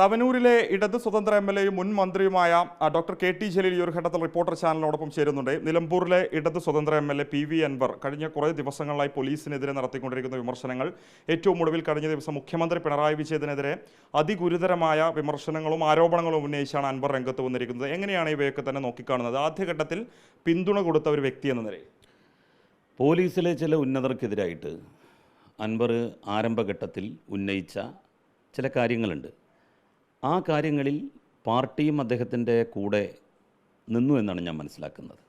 തവനൂരിലെ ഇടത് സ്വതന്ത്ര M L എയും മുൻ മന്ത്രിയുമായ ഡോക്ടർ കെ ടി ജലീൽ ഈ ഒരു ഘട്ടത്തിൽ റിപ്പോർട്ടർ ചാനലിനോടൊപ്പം ചേരുന്നുണ്ട്. നിലമ്പൂരിലെ ഇടത് സ്വതന്ത്ര M L A P V Anwar കഴിഞ്ഞ കുറേ ദിവസങ്ങളായി പോലീസിനെതിരെ നടത്തിക്കൊണ്ടിരിക്കുന്ന വിമർശനങ്ങൾ ഏറ്റവും ഒടുവിൽ കഴിഞ്ഞ ദിവസം മുഖ്യമന്ത്രി പിണറായി വിജയനെതിരെ അതിഗുരുതരമായ വിമർശനങ്ങളും ആരോപണങ്ങളും ഉന്നയിച്ചാണ് അൻവർ രംഗത്ത് വന്നിരിക്കുന്നത്. എങ്ങനെയാണ് ഇവയൊക്കെ തന്നെ നോക്കിക്കാണുന്നത്? ആദ്യഘട്ടത്തിൽ പിന്തുണ കൊടുത്ത ഒരു വ്യക്തി എന്ന നിലയിൽ. പോലീസിലെ ചില ഉന്നതർക്കെതിരായിട്ട് അൻവർ ആരംഭഘട്ടത്തിൽ ഉന്നയിച്ച ചില കാര്യങ്ങളുണ്ട്. ആ കാര്യങ്ങളിൽ പാർട്ടിയും അദ്ദേഹത്തിന്റെ കൂടെ നിന്നു എന്നാണ് ഞാൻ മനസ്സിലാക്കുന്നത്.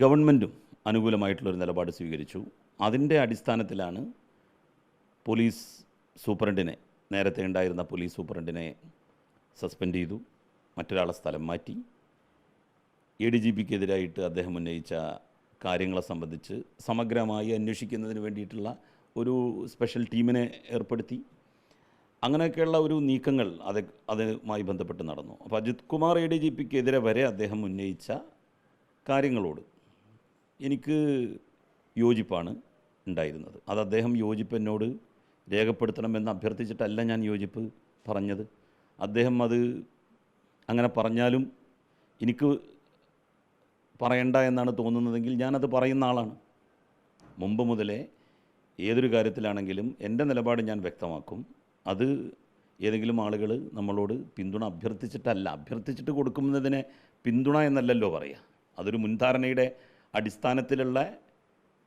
ഗവൺമെന്റും അനുകൂലമായിട്ടുള്ളൊരു നിലപാട് സ്വീകരിച്ചു. അതിന്റെ അടിസ്ഥാനത്തിലാണ് പോലീസ് സൂപ്രണ്ടിനെ നേരത്തെ ഉണ്ടായിരുന്ന പോലീസ് സൂപ്രണ്ടിനെ സസ്പെൻഡ് ചെയ്തു മറ്റൊരാളെ സ്ഥലം മാറ്റി. എ ഡി ജി പിക്കെതിരായിട്ട് അദ്ദേഹം ഉന്നയിച്ച കാര്യങ്ങളെ സംബന്ധിച്ച് സമഗ്രമായി അന്വേഷിക്കുന്നതിന് വേണ്ടിയിട്ടുള്ള ഒരു സ്പെഷ്യൽ ടീമിനെ ഏർപ്പെടുത്തി. അങ്ങനെയൊക്കെയുള്ള ഒരു നീക്കങ്ങൾ അത് അതുമായി ബന്ധപ്പെട്ട് നടന്നു. അപ്പോൾ Ajith Kumar A D G പിക്കെതിരെ വരെ അദ്ദേഹം ഉന്നയിച്ച കാര്യങ്ങളോട് എനിക്ക് യോജിപ്പാണ് ഉണ്ടായിരുന്നത്. അത് അദ്ദേഹം യോജിപ്പ് എന്നോട് രേഖപ്പെടുത്തണമെന്ന് അഭ്യർത്ഥിച്ചിട്ടല്ല ഞാൻ യോജിപ്പ് പറഞ്ഞത്. അദ്ദേഹം അത് അങ്ങനെ പറഞ്ഞാലും എനിക്ക് പറയണ്ട എന്നാണ് തോന്നുന്നതെങ്കിൽ ഞാനത് പറയുന്ന ആളാണ്. മുമ്പ് മുതലേ ഏതൊരു കാര്യത്തിലാണെങ്കിലും എന്റെ നിലപാട് ഞാൻ വ്യക്തമാക്കും. അത് ഏതെങ്കിലും ആളുകൾ നമ്മളോട് പിന്തുണ അഭ്യർത്ഥിച്ചിട്ടല്ല. അഭ്യർത്ഥിച്ചിട്ട് കൊടുക്കുന്നതിനെ പിന്തുണ എന്നല്ലല്ലോ പറയുക അതൊരു മുൻധാരണയുടെ അടിസ്ഥാനത്തിലുള്ള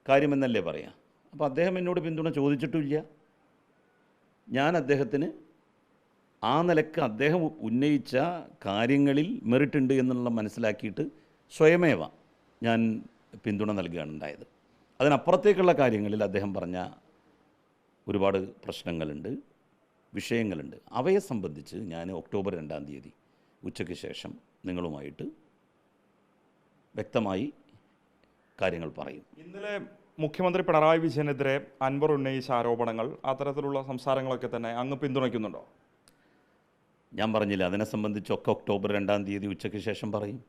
കാര്യമെന്നല്ലേ പറയുക അപ്പോൾ അദ്ദേഹം എന്നോട് പിന്തുണ ചോദിച്ചിട്ടുമില്ല. ഞാൻ അദ്ദേഹത്തിന് ആ നിലയ്ക്ക് അദ്ദേഹം ഉന്നയിച്ച കാര്യങ്ങളിൽ മെറിറ്റ് ഉണ്ട് എന്നുള്ള മനസ്സിലാക്കിയിട്ട് സ്വയമേവ ഞാൻ പിന്തുണ നൽകുകയാണ് ഉണ്ടായത്. അതിനപ്പുറത്തേക്കുള്ള കാര്യങ്ങളിൽ അദ്ദേഹം പറഞ്ഞ ഒരുപാട് പ്രശ്നങ്ങളുണ്ട്. വിഷയങ്ങളുണ്ട്. അവയെ സംബന്ധിച്ച് ഞാൻ ഒക്ടോബർ രണ്ടാം തീയതി ഉച്ചയ്ക്ക് ശേഷം നിങ്ങളുമായിട്ട് വ്യക്തമായി കാര്യങ്ങൾ പറയും. ഇന്നലെ മുഖ്യമന്ത്രി പിണറായി വിജയനെതിരെ അൻവർ ഉന്നയിച്ച ആരോപണങ്ങൾ അത്തരത്തിലുള്ള സംസാരങ്ങളൊക്കെ തന്നെ അങ്ങ് പിന്തുണയ്ക്കുന്നുണ്ടോ? ഞാൻ പറഞ്ഞില്ല. അതിനെ സംബന്ധിച്ചൊക്കെ ഒക്ടോബർ രണ്ടാം തീയതി ഉച്ചയ്ക്ക് ശേഷം പറയും.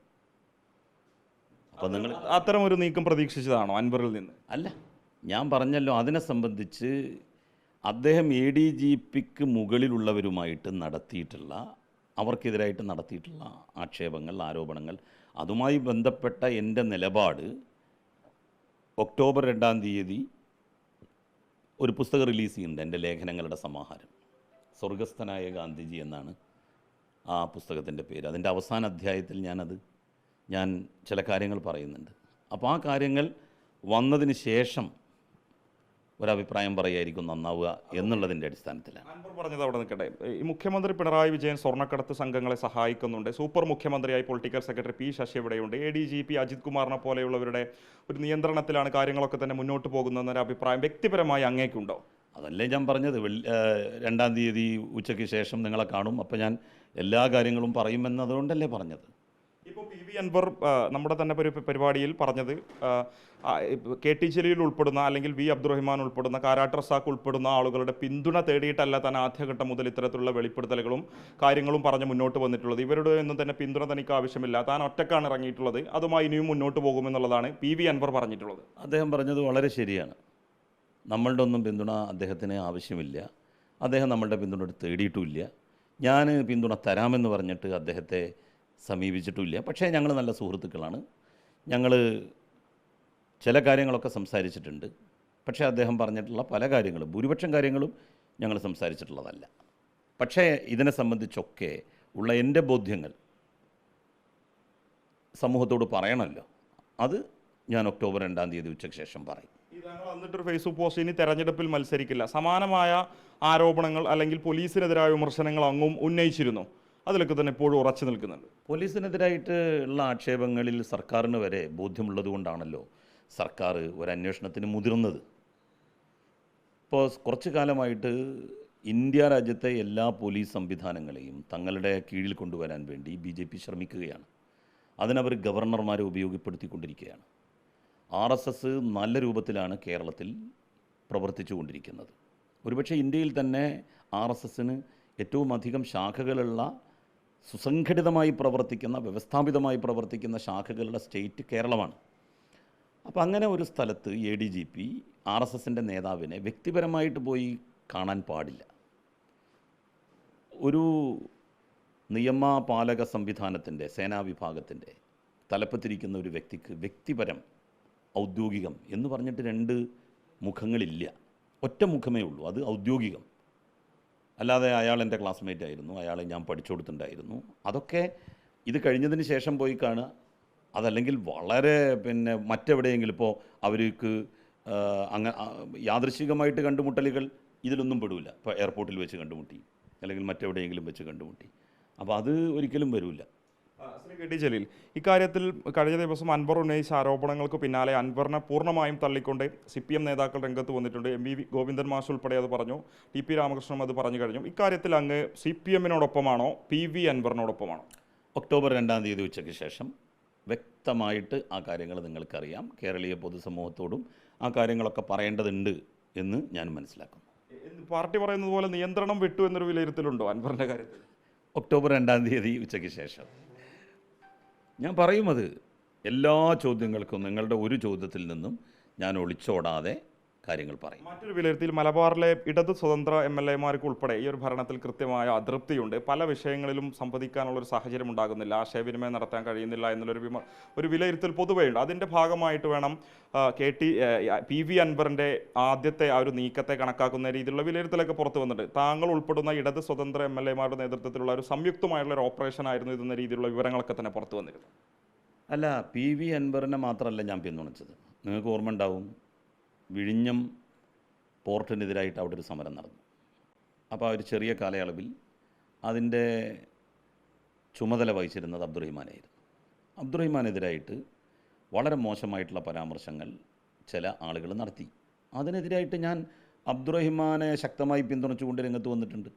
അപ്പോൾ നിങ്ങൾ അത്തരം ഒരു നീക്കം പ്രതീക്ഷിച്ചതാണോ അൻവറിൽ നിന്ന്? അല്ല. ഞാൻ പറഞ്ഞല്ലോ അതിനെ സംബന്ധിച്ച് അദ്ദേഹം എ ഡി ജി പിക്ക് മുകളിലുള്ളവരുമായിട്ട് നടത്തിയിട്ടുള്ള അവർക്കെതിരായിട്ട് നടത്തിയിട്ടുള്ള ആക്ഷേപങ്ങൾ ആരോപണങ്ങൾ അതുമായി ബന്ധപ്പെട്ട എന്റെ നിലപാട് ഒക്ടോബർ രണ്ടാം തീയതി ഒരു പുസ്തകം റിലീസ് ചെയ്യുന്നുണ്ട് എന്റെ ലേഖനങ്ങളുടെ സമാഹാരം. സ്വർഗസ്ഥനായ ഗാന്ധിജി എന്നാണ് ആ പുസ്തകത്തിന്റെ പേര്. അതിന്റെ അവസാന അധ്യായത്തിൽ ഞാനത് ഞാൻ ചില കാര്യങ്ങൾ പറയുന്നുണ്ട്. അപ്പോൾ ആ കാര്യങ്ങൾ വന്നതിന് ശേഷം ഒരഭിപ്രായം പറയുമായിരിക്കും നന്നാവുക എന്നുള്ളതിന്റെ അടിസ്ഥാനത്തിലാണ്. പറഞ്ഞത് അവിടെ നിൽക്കട്ടെ. ഈ മുഖ്യമന്ത്രി പിണറായി വിജയൻ സ്വർണക്കടത്ത് സംഘങ്ങളെ സഹായിക്കുന്നുണ്ട്. സൂപ്പർ മുഖ്യമന്ത്രിയായി പൊളിറ്റിക്കൽ സെക്രട്ടറി പി ശശി ഇവിടെയുണ്ട് A D G P Ajith കുമാറിനെ പോലെയുള്ളവരുടെ ഒരു നിയന്ത്രണത്തിലാണ് കാര്യങ്ങളൊക്കെ തന്നെ മുന്നോട്ട് പോകുന്നതെന്നൊരു അഭിപ്രായം വ്യക്തിപരമായി അങ്ങേക്കുണ്ടോ? അതല്ലേ ഞാൻ പറഞ്ഞത്. രണ്ടാം തീയതി ഉച്ചയ്ക്ക് ശേഷം നിങ്ങളെ കാണും. അപ്പോൾ ഞാൻ എല്ലാ കാര്യങ്ങളും പറയുമെന്നതുകൊണ്ടല്ലേ പറഞ്ഞത്. ഇപ്പോൾ പി വി അൻവർ നമ്മുടെ തന്നെ പരിപാടിയിൽ പറഞ്ഞത് കെ ടി ജലീൽ ഉൾപ്പെടുന്ന അല്ലെങ്കിൽ വി അബ്ദുറഹിമാൻ ഉൾപ്പെടുന്ന കാരാട്ട് റസാഖ് ഉൾപ്പെടുന്ന ആളുകളുടെ പിന്തുണ തേടിയിട്ടല്ല താൻ ആദ്യഘട്ടം മുതൽ ഇത്തരത്തിലുള്ള വെളിപ്പെടുത്തലുകളും കാര്യങ്ങളും പറഞ്ഞ് മുന്നോട്ട് വന്നിട്ടുള്ളത്. ഇവരുടെ ഒന്നും തന്നെ പിന്തുണ തനിക്ക് ആവശ്യമില്ല. താൻ ഒറ്റക്കാണ് ഇറങ്ങിയിട്ടുള്ളത്. അതുമായി ഇനിയും മുന്നോട്ട് പോകുമെന്നുള്ളതാണ് പി വി അൻവർ പറഞ്ഞിട്ടുള്ളത്. അദ്ദേഹം പറഞ്ഞത് വളരെ ശരിയാണ്. നമ്മളുടെ ഒന്നും പിന്തുണ അദ്ദേഹത്തിന് ആവശ്യമില്ല. അദ്ദേഹം നമ്മളുടെ പിന്തുണ തേടിയിട്ടുമില്ല. ഞാൻ പിന്തുണ തരാമെന്ന് പറഞ്ഞിട്ട് അദ്ദേഹത്തെ സമീപിച്ചിട്ടുമില്ല. പക്ഷേ ഞങ്ങൾ നല്ല സുഹൃത്തുക്കളാണ്. ഞങ്ങൾ ചില കാര്യങ്ങളൊക്കെ സംസാരിച്ചിട്ടുണ്ട്. പക്ഷേ അദ്ദേഹം പറഞ്ഞിട്ടുള്ള പല കാര്യങ്ങളും ഭൂരിപക്ഷം കാര്യങ്ങളും ഞങ്ങൾ സംസാരിച്ചിട്ടുള്ളതല്ല. പക്ഷേ ഇതിനെ സംബന്ധിച്ചൊക്കെ ഉള്ള എന്റെ ബോധ്യങ്ങൾ സമൂഹത്തോട് പറയണമല്ലോ. അത് ഞാൻ ഒക്ടോബർ രണ്ടാം തീയതി ഉച്ചയ്ക്ക് ശേഷം പറയും. വന്നിട്ടൊരു ഫേസ്ബുക്ക് പോസ്റ്റ് ഇനി തെരഞ്ഞെടുപ്പിൽ മത്സരിക്കില്ല. സമാനമായ ആരോപണങ്ങൾ അല്ലെങ്കിൽ പോലീസിനെതിരായ വിമർശനങ്ങൾ അങ്ങും ഉന്നയിച്ചിരുന്നു. അതിലൊക്കെ തന്നെ ഇപ്പോഴും ഉറച്ചു നിൽക്കുന്നുണ്ട്. പോലീസിനെതിരായിട്ട് ഉള്ള ആക്ഷേപങ്ങളിൽ സർക്കാരിന് വരെ ബോധ്യമുള്ളത് കൊണ്ടാണല്ലോ സർക്കാർ ഒരു അന്വേഷണത്തിന് മുതിർന്നത്. ഇപ്പോൾ കുറച്ചു കാലമായിട്ട് ഇന്ത്യ രാജ്യത്തെ എല്ലാ പോലീസ് സംവിധാനങ്ങളെയും തങ്ങളുടെ കീഴിൽ കൊണ്ടുവരാൻ വേണ്ടി ബി ജെ പി ശ്രമിക്കുകയാണ്. അതിനവർ ഗവർണർമാരെ ഉപയോഗപ്പെടുത്തിക്കൊണ്ടിരിക്കുകയാണ്. ആർ എസ് എസ് നല്ല രൂപത്തിലാണ് കേരളത്തിൽ പ്രവർത്തിച്ചു കൊണ്ടിരിക്കുന്നത് ഒരുപക്ഷെ ഇന്ത്യയിൽ തന്നെ ആർ എസ് എസിന് ഏറ്റവും അധികം ശാഖകളുള്ള സുസംഘടിതമായി പ്രവർത്തിക്കുന്ന വ്യവസ്ഥാപിതമായി പ്രവർത്തിക്കുന്ന ശാഖകളുടെ സ്റ്റേറ്റ് കേരളമാണ്. അപ്പോൾ അങ്ങനെ ഒരു സ്ഥലത്ത് A D G P R S എസിന്റെ നേതാവിനെ വ്യക്തിപരമായിട്ട് പോയി കാണാൻ പാടില്ല. ഒരു നിയമപാലക സംവിധാനത്തിന്റെ സേനാ വിഭാഗത്തിന്റെ തലപ്പത്തിരിക്കുന്ന ഒരു വ്യക്തിക്ക് വ്യക്തിപരം ഔദ്യോഗികം എന്ന് പറഞ്ഞിട്ട് രണ്ട് മുഖങ്ങളില്ല. ഒറ്റ മുഖമേ ഉള്ളൂ അത് ഔദ്യോഗികം. അല്ലാതെ അയാൾ എന്റെ ക്ലാസ്മേറ്റ് ആയിരുന്നു അയാളെ ഞാൻ പഠിച്ചു കൊടുത്തിട്ടുണ്ടായിരുന്നു അതൊക്കെ ഇത് കഴിഞ്ഞതിന് ശേഷം പോയി കാണുക. അതല്ലെങ്കിൽ വളരെ പിന്നെ മറ്റെവിടെയെങ്കിലും ഇപ്പോൾ അവർക്ക് അങ്ങ യാദൃശികമായിട്ട് കണ്ടുമുട്ടലുകൾ ഇതിലൊന്നും പെടില്ല ഇപ്പോൾ എയർപോർട്ടിൽ വെച്ച് കണ്ടുമുട്ടി അല്ലെങ്കിൽ മറ്റെവിടെയെങ്കിലും വെച്ച് കണ്ടുമുട്ടി. അപ്പോൾ അത് ഒരിക്കലും വരില്ല കെ ടി ജലീൽ ഇക്കാര്യത്തിൽ കഴിഞ്ഞ ദിവസം അൻവർ ഉന്നയിച്ച ആരോപണങ്ങൾക്ക് പിന്നാലെ അൻവറിനെ പൂർണമായും തള്ളിക്കൊണ്ട് സി പി എം നേതാക്കൾ രംഗത്ത് വന്നിട്ടുണ്ട്. എം വി ഗോവിന്ദൻ മാഷ് ഉൾപ്പെടെ അത് പറഞ്ഞു. ടി പി രാമകൃഷ്ണൻ അത് പറഞ്ഞു കഴിഞ്ഞു. ഇക്കാര്യത്തിൽ അങ്ങ് സി പി എമ്മിനോടൊപ്പമാണോ പി വി അൻവറിനോടൊപ്പമാണോ? ഒക്ടോബർ രണ്ടാം തീയതി ഉച്ചയ്ക്ക് ശേഷം വ്യക്തമായിട്ട് ആ കാര്യങ്ങൾ നിങ്ങൾക്കറിയാം. കേരളീയ പൊതുസമൂഹത്തോടും ആ കാര്യങ്ങളൊക്കെ പറയേണ്ടതുണ്ട് എന്ന് ഞാൻ മനസ്സിലാക്കുന്നു. പാർട്ടി പറയുന്നത് പോലെ നിയന്ത്രണം വിട്ടു എന്നൊരു വിലയിരുത്തലുണ്ടോ അൻവറിന്റെ കാര്യത്തിൽ? ഒക്ടോബർ രണ്ടാം തീയതി ഉച്ചയ്ക്ക് ശേഷം. ഞാൻ പറയും അത്. എല്ലാ ചോദ്യങ്ങൾക്കും നിങ്ങളുടെ ഒരു ചോദ്യത്തിൽ നിന്നും ഞാൻ ഒളിച്ചോടാതെ കാര്യങ്ങൾ പറയും. മറ്റൊരു വിലയിരുത്തിയിൽ മലബാറിലെ ഇടത് സ്വതന്ത്ര എം എൽ എമാർക്ക് ഉൾപ്പെടെ ഈ ഒരു ഭരണത്തിൽ കൃത്യമായ അതൃപ്തിയുണ്ട്. പല വിഷയങ്ങളിലും സംവദിക്കാനുള്ള ഒരു സാഹചര്യം ഉണ്ടാകുന്നില്ല. ആശയവിനിമയം നടത്താൻ കഴിയുന്നില്ല എന്നുള്ളൊരു വിമ ഒരു വിലയിരുത്തൽ പൊതുവെയുണ്ട് അതിന്റെ ഭാഗമായിട്ട് വേണം കെ ടി പി വി അൻവറിന്റെ ആദ്യത്തെ ആ ഒരു നീക്കത്തെ കണക്കാക്കുന്ന രീതിയിലുള്ള വിലയിരുത്തലൊക്കെ പുറത്തു വന്നിട്ടുണ്ട്. താങ്കൾ ഉൾപ്പെടുന്ന ഇടത് സ്വതന്ത്ര എം എൽ എമാരുടെ നേതൃത്വത്തിലുള്ള ഒരു സംയുക്തമായുള്ള ഒരു ഓപ്പറേഷൻ ആയിരുന്നു ഇതെന്ന രീതിയിലുള്ള വിവരങ്ങളൊക്കെ തന്നെ പുറത്തു വന്നിരുന്നു. അല്ല പി വി അൻവറിനെ മാത്രമല്ല ഞാൻ പിന്തുണച്ചത്. നിങ്ങൾക്ക് ഓർമ്മ ഉണ്ടാവും വിഴിഞ്ഞം പോർട്ടിനെതിരായിട്ട് അവിടെ ഒരു സമരം നടന്നു. അപ്പോൾ ആ ഒരു ചെറിയ കാലയളവിൽ അതിന്റെ ചുമതല വഹിച്ചിരുന്നത് അബ്ദുറഹിമാനായിരുന്നു. അബ്ദുറഹിമാനെതിരായിട്ട് വളരെ മോശമായിട്ടുള്ള പരാമർശങ്ങൾ ചില ആളുകൾ നടത്തി. അതിനെതിരായിട്ട് ഞാൻ അബ്ദുറഹിമാനെ ശക്തമായി പിന്തുണച്ചുകൊണ്ട് രംഗത്ത് വന്നിട്ടുണ്ട്.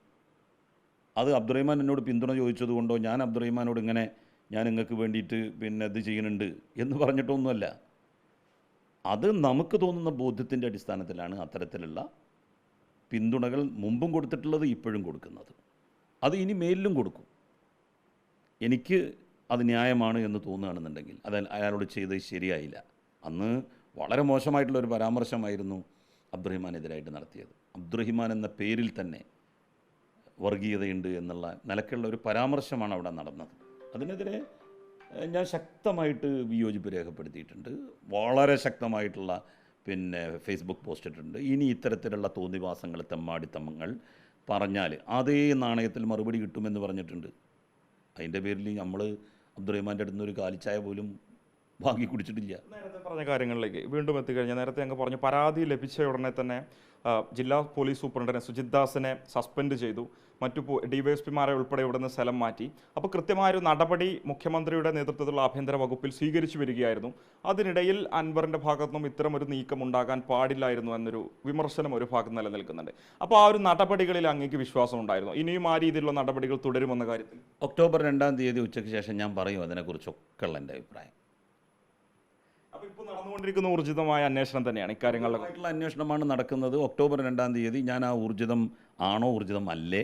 അത് അബ്ദുറഹിമാൻ എന്നോട് പിന്തുണ ചോദിച്ചതുകൊണ്ടോ ഞാൻ അബ്ദുറഹിമാനോട് ഇങ്ങനെ ഞാൻ നിങ്ങൾക്ക് വേണ്ടിയിട്ട് പിന്നെ ഇത് ചെയ്യുന്നുണ്ട് എന്ന് പറഞ്ഞിട്ടൊന്നുമല്ല. അത് നമുക്ക് തോന്നുന്ന ബോധ്യത്തിന്റെ അടിസ്ഥാനത്തിലാണ് അത്തരത്തിലുള്ള പിന്തുണകൾ മുമ്പും കൊടുത്തിട്ടുള്ളത് ഇപ്പോഴും കൊടുക്കുന്നത്. അത് ഇനി മേലിലും കൊടുക്കും. എനിക്ക് അത് ന്യായമാണ് എന്ന് തോന്നുകയാണെന്നുണ്ടെങ്കിൽ അത് അയാളോട് ചെയ്തത് ശരിയായില്ല. അന്ന് വളരെ മോശമായിട്ടുള്ള ഒരു പരാമർശമായിരുന്നു അബ്ദുറഹിമാനെതിരായിട്ട് നടത്തിയത്. അബ്ദുറഹിമാൻ എന്ന പേരിൽ തന്നെ വർഗീയതയുണ്ട് എന്നുള്ള നിലക്കുള്ള ഒരു പരാമർശമാണ് അവിടെ നടന്നത്. അതിനെതിരെ ഞാൻ ശക്തമായിട്ട് വിയോജിപ്പ് രേഖപ്പെടുത്തിയിട്ടുണ്ട്. വളരെ ശക്തമായിട്ടുള്ള പിന്നെ ഫേസ്ബുക്ക് പോസ്റ്റ് ഇട്ടിട്ടുണ്ട് ഇനി ഇത്തരത്തിലുള്ള തോന്നിവാസങ്ങൾ തെമ്മാടിത്തമ്മങ്ങൾ പറഞ്ഞാൽ അതേ നാണയത്തിൽ മറുപടി കിട്ടുമെന്ന് പറഞ്ഞിട്ടുണ്ട്. അതിന്റെ പേരിൽ നമ്മൾ അബ്ദുറഹ്മാന്റെ അടുത്ത് ഒരു കാലിച്ചായ പോലും വാങ്ങി കുടിച്ചിട്ടില്ല. നേരത്തെ പറഞ്ഞ കാര്യങ്ങളിലേക്ക് വീണ്ടും എത്തിക്കഴിഞ്ഞാൽ നേരത്തെ അങ്ങ് പറഞ്ഞു പരാതി ലഭിച്ച ഉടനെ തന്നെ ജില്ലാ പോലീസ് സൂപ്രണ്ടിനെ സുജിത് ദാസിനെ സസ്പെൻഡ് ചെയ്തു. മറ്റു ഡിവൈഎസ്പിമാരെ ഉൾപ്പെടെ ഇവിടുന്ന് സ്ഥലം മാറ്റി. അപ്പോൾ കൃത്യമായൊരു നടപടി മുഖ്യമന്ത്രിയുടെ നേതൃത്വത്തിലുള്ള ആഭ്യന്തര വകുപ്പിൽ സ്വീകരിച്ചു വരികയായിരുന്നു. അതിനിടയിൽ അൻവറിന്റെ ഭാഗത്തുനിന്നും ഇത്തരം ഒരു നീക്കം ഉണ്ടാകാൻ പാടില്ലായിരുന്നു എന്നൊരു വിമർശനം ഒരു ഭാഗത്ത് നിലനിൽക്കുന്നുണ്ട്. അപ്പോൾ ആ ഒരു നടപടികളിൽ അങ്ങേക്ക് വിശ്വാസം ഉണ്ടായിരുന്നു ഇനിയും ആ രീതിയിലുള്ള നടപടികൾ തുടരുമെന്ന കാര്യത്തിൽ? ഒക്ടോബർ രണ്ടാം തീയതി ഉച്ചയ്ക്ക് ശേഷം ഞാൻ പറയും അതിനെക്കുറിച്ചൊക്കെ ഉള്ള എന്റെ അഭിപ്രായം. നടന്നുകൊണ്ടിരിക്കുന്ന ഊർജിതമായ അന്വേഷണം തന്നെയാണ് ഇക്കാര്യങ്ങളിലെ ആയിട്ടുള്ള അന്വേഷണമാണ് നടക്കുന്നത് ഒക്ടോബർ രണ്ടാം തീയതി. ഞാൻ ആ ഊർജിതം ആണോ ഊർജിതം അല്ലേ?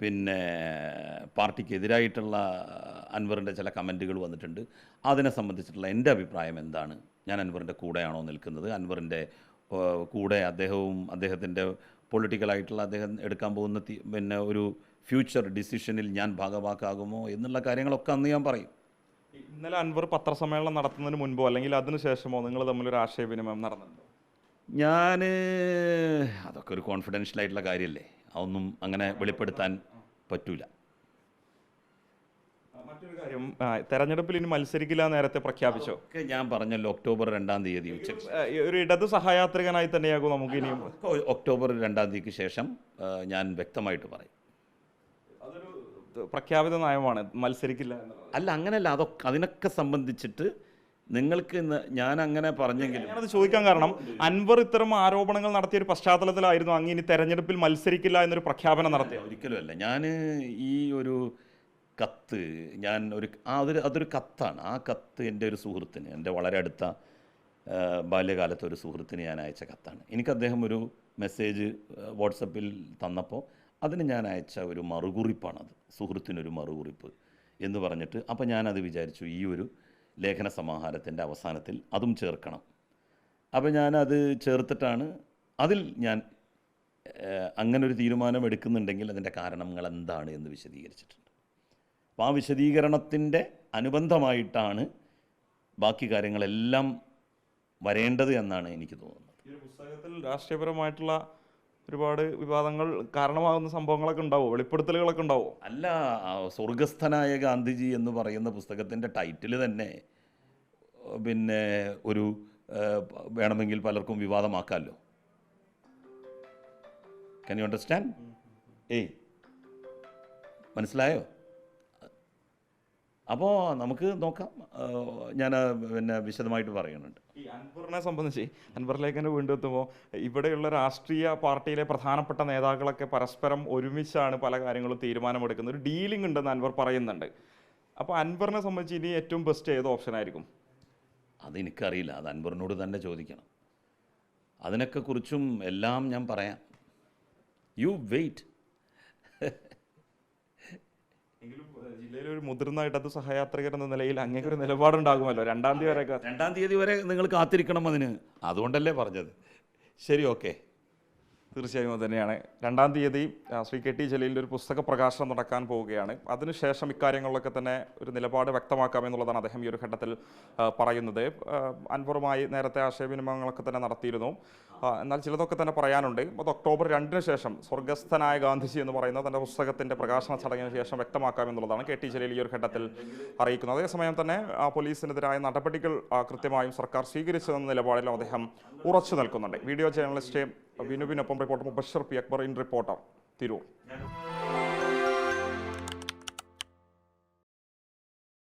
പിന്നെ പാർട്ടിക്കെതിരായിട്ടുള്ള അൻവറിന്റെ ചില കമന്റുകൾ വന്നിട്ടുണ്ട്. അതിനെ സംബന്ധിച്ചിട്ടുള്ള എന്റെ അഭിപ്രായം എന്താണ്? ഞാൻ അൻവറിന്റെ കൂടെയാണോ നിൽക്കുന്നത്? അൻവറിന്റെ കൂടെ അദ്ദേഹവും അദ്ദേഹത്തിന്റെ പൊളിറ്റിക്കലായിട്ടുള്ള അദ്ദേഹം എടുക്കാൻ പോകുന്ന പിന്നെ ഒരു ഫ്യൂച്ചർ ഡിസിഷനിൽ ഞാൻ ഭാഗവാക്കാകുമോ? എന്നുള്ള കാര്യങ്ങളൊക്കെ അന്ന് ഞാൻ പറയും. ഇന്നലെ അൻവർ പത്രസമ്മേളനം നടത്തുന്നതിന് മുൻപോ അല്ലെങ്കിൽ അതിനുശേഷമോ നിങ്ങൾ തമ്മിലൊരു ആശയവിനിമയം നടന്നിട്ടുണ്ടോ? ഞാൻ അതൊക്കെ ഒരു കോൺഫിഡൻഷ്യൽ ആയിട്ടുള്ള കാര്യമല്ലേ അതൊന്നും അങ്ങനെ വെളിപ്പെടുത്താൻ പറ്റൂല. മറ്റൊരു കാര്യം തെരഞ്ഞെടുപ്പിൽ ഇനി മത്സരിക്കില്ല നേരത്തെ പ്രഖ്യാപിച്ചോ? ഞാൻ പറഞ്ഞല്ലോ ഒക്ടോബർ രണ്ടാം തീയതി ഉച്ച ഒരു ഇടത് സഹയാത്രികനായി തന്നെയാകും നമുക്ക് ഇനിയും. ഒക്ടോബർ രണ്ടാം തീയതിക്ക് ശേഷം ഞാൻ വ്യക്തമായിട്ട് പറയും. പ്രഖ്യാപിത നയമാണ് മത്സരിക്കില്ല അല്ല അങ്ങനെയല്ല അതൊക്കെ അതിനൊക്കെ സംബന്ധിച്ചിട്ട് നിങ്ങൾക്ക് ഇന്ന് ഞാൻ അങ്ങനെ പറഞ്ഞെങ്കിലും ഞാനത് ചോദിക്കാൻ കാരണം അൻവർ ഇത്തരം ആരോപണങ്ങൾ നടത്തിയ ഒരു പശ്ചാത്തലത്തിലായിരുന്നു അങ്ങ് ഇനി തെരഞ്ഞെടുപ്പിൽ മത്സരിക്കില്ല എന്നൊരു പ്രഖ്യാപനം നടത്തിയ ഒരിക്കലും അല്ല. ഞാൻ ഈ ഒരു കത്ത് ഞാൻ ഒരു ആ അതൊരു അതൊരു കത്താണ്. ആ കത്ത് എന്റെ ഒരു സുഹൃത്തിന് എന്റെ വളരെ അടുത്ത ബാല്യകാലത്തെ ഒരു സുഹൃത്തിന് ഞാൻ അയച്ച കത്താണ്. എനിക്ക് അദ്ദേഹം ഒരു മെസ്സേജ് വാട്സപ്പിൽ തന്നപ്പോൾ അതിന് ഞാൻ അയച്ച ഒരു മറുകുറിപ്പാണത്. സുഹൃത്തിനൊരു മറുകുറിപ്പ് എന്ന് പറഞ്ഞിട്ട് അപ്പോൾ ഞാനത് വിചാരിച്ചു ഈ ഒരു ലേഖന സമാഹാരത്തിന്റെ അവസാനത്തിൽ അതും ചേർക്കണം. അപ്പോൾ ഞാനത് ചേർത്തിട്ടാണ് അതിൽ ഞാൻ അങ്ങനൊരു തീരുമാനം എടുക്കുന്നുണ്ടെങ്കിൽ അതിന്റെ കാരണങ്ങൾ എന്താണ് എന്ന് വിശദീകരിച്ചിട്ടുണ്ട്. അപ്പോൾ ആ വിശദീകരണത്തിന്റെ അനുബന്ധമായിട്ടാണ് ബാക്കി കാര്യങ്ങളെല്ലാം വരേണ്ടത് എന്നാണ് എനിക്ക് തോന്നുന്നത്. ഈ പുസ്തകത്തിൽ രാഷ്ട്രീയപരമായിട്ടുള്ള ഒരുപാട് വിവാദങ്ങൾ കാരണമാകുന്ന സംഭവങ്ങളൊക്കെ ഉണ്ടാവും വെളിപ്പെടുത്തലുകളൊക്കെ ഉണ്ടാവും. അല്ല ആ സ്വർഗസ്ഥനായ ഗാന്ധിജി എന്ന് പറയുന്ന പുസ്തകത്തിന്റെ ടൈറ്റിൽ തന്നെ പിന്നെ ഒരു വേണമെങ്കിൽ പലർക്കും വിവാദമാക്കാമല്ലോ കൻ യു അണ്ടർസ്റ്റാൻഡ് ഏയ്. മനസ്സിലായോ? അപ്പോൾ നമുക്ക് നോക്കാം ഞാൻ പിന്നെ വിശദമായിട്ട് പറയുന്നുണ്ട്. ഈ അൻവറിനെ സംബന്ധിച്ച് അൻവറിലേക്ക് തന്നെ വീണ്ടും എത്തുമ്പോൾ ഇവിടെയുള്ള രാഷ്ട്രീയ പാർട്ടിയിലെ പ്രധാനപ്പെട്ട നേതാക്കളൊക്കെ പരസ്പരം ഒരുമിച്ചാണ് പല കാര്യങ്ങളും തീരുമാനമെടുക്കുന്നത്. ഒരു ഡീലിംഗ് ഉണ്ടെന്ന് അൻവർ പറയുന്നുണ്ട്. അപ്പോൾ അൻവറിനെ സംബന്ധിച്ച് ഇനി ഏറ്റവും ബെസ്റ്റ് ഏത് ഓപ്ഷൻ ആയിരിക്കും? അതെനിക്കറിയില്ല. അത് അൻവറിനോട് തന്നെ ചോദിക്കണം. അതിനൊക്കെ കുറിച്ചും എല്ലാം ഞാൻ പറയാം. യു വെയിറ്റ് എങ്കിലും ജില്ലയിലെ ഒരു മുതിർന്ന ഇടതു സഹയാത്രികർ എന്ന നിലയിൽ അങ്ങേക്ക് ഒരു നിലപാടുണ്ടാകുമല്ലോ. രണ്ടാം തീയതി വരെ രണ്ടാം തീയതി വരെ നിങ്ങൾ കാത്തിരിക്കണം അതിന്. അതുകൊണ്ടല്ലേ പറഞ്ഞത്. ശരി ഓക്കെ. തീർച്ചയായും അത് തന്നെയാണ്. രണ്ടാം തീയതി ശ്രീ കെ ടി ജലീലിന്റെ ഒരു പുസ്തക പ്രകാശനം നടക്കാൻ പോവുകയാണ്. അതിനുശേഷം ഇക്കാര്യങ്ങളിലൊക്കെ തന്നെ ഒരു നിലപാട് വ്യക്തമാക്കാം എന്നുള്ളതാണ് അദ്ദേഹം ഈ ഒരു ഘട്ടത്തിൽ പറയുന്നത്. അൻവറുമായി നേരത്തെ ആശയവിനിമയങ്ങളൊക്കെ തന്നെ നടത്തിയിരുന്നു. എന്നാൽ ചിലതൊക്കെ തന്നെ പറയാനുണ്ട്. അത് ഒക്ടോബർ രണ്ടിന് ശേഷം സ്വർഗസ്ഥനായ ഗാന്ധിജി എന്ന് പറയുന്ന തന്റെ പുസ്തകത്തിന്റെ പ്രകാശന ചടങ്ങിന് ശേഷം വ്യക്തമാക്കാമെന്നുള്ളതാണ് കെ ടി ജലീൽ ഈ ഒരു ഘട്ടത്തിൽ അറിയിക്കുന്നത്. അതേസമയം തന്നെ പോലീസിനെതിരായ നടപടികൾ കൃത്യമായും സർക്കാർ സ്വീകരിച്ചതെന്ന നിലപാടിലും അദ്ദേഹം ഉറച്ചു നിൽക്കുന്നുണ്ട്. Video journalist വിനുവിനൊപ്പം reporter Mubashar P Akbar in reporter Tirur.